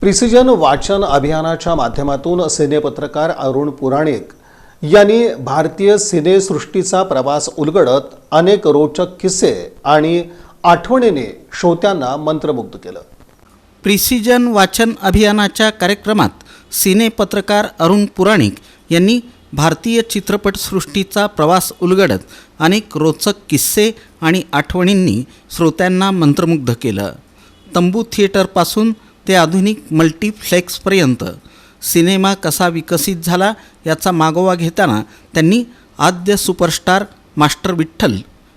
Precision वाचन अभियानाच्या माध्यमातून सिनेपत्रकार अरुण पुराणिक यांनी भारतीय सिनेसृष्टीचा प्रवास उलगडत अनेक रोचक किस्से आणि आठवणीने श्रोत्यांना मंत्रमुग्ध केलं. प्रिसिजन वाचन अभियानाच्या कार्यक्रमात सिनेपत्रकार अरुण पुराणिक यांनी भारतीय चित्रपटसृष्टीचा प्रवास उलगडत अनेक रोचक किस्से आणि आठवणींनी श्रोत्यांना मंत्रमुग्ध केलं. तंबू थिएटरपासून ते आधुनिक मल्टीफ्लेक्सपर्यंत सिनेमा कसा विकसित झाला याचा मागोवा घेताना त्यांनी आद्य सुपरस्टार मास्टर विठ्ठल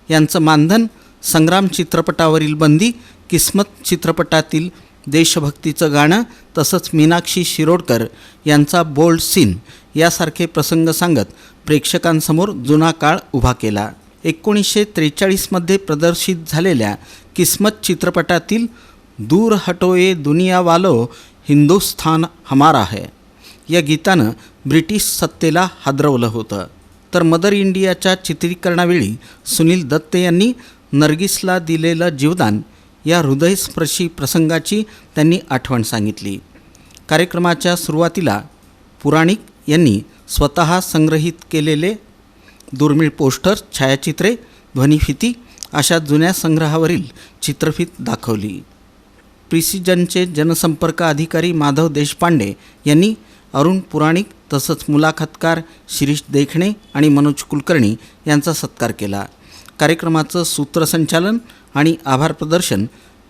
यांचं मानधन संग्राम चित्रपटावरील बंदी किस्मत चित्रपटातील देशभक्तीचं गाणं तसंच मीनाक्षी शिरोडकर यांचा बोल्ड सीन यासारखे प्रसंग सांगत प्रेक्षकांसमोर जुना काळ उभा केला. एकोणीसशे त्रेचाळीसमध्ये प्रदर्शित झालेल्या किस्मत चित्रपटातील दूर हटोये दुनिया वालो हिंदुस्थान हमारा है। या गीतानं ब्रिटिश सत्तेला हादरवलं होतं। तर मदर इंडियाच्या चित्रीकरणावेळी सुनील दत्त यांनी नर्गिसला दिलेलं जीवदान या हृदयस्पर्शी प्रसंगाची त्यांनी आठवण सांगितली। कार्यक्रमाच्या सुरुवातीला पुराणिक यांनी स्वतः संग्रहित केलेले दुर्मिळ पोस्टर छायाचित्रे ध्वनिफिती अशा जुन्या संग्रहावरील चित्रफित दाखवली। प्रिसिजनचे जनसंपर्क अधिकारी माधव देशपांडे यांनी अरुण पुराणिक तसंच मुलाखतकार शिरीष देखणे आणि मनोज कुलकर्णी यांचा सत्कार केला. कार्यक्रमाचं सूत्रसंचालन आणि आभार प्रदर्शन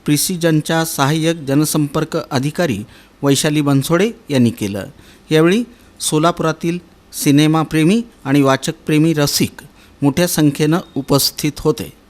प्रिसिजनच्या सहाय्यक जनसंपर्क अधिकारी वैशाली बनसोडे यांनी केलं. यावेळी सोलापुरातील सिनेमाप्रेमी आणि वाचकप्रेमी रसिक मोठ्या संख्येनं उपस्थित होते.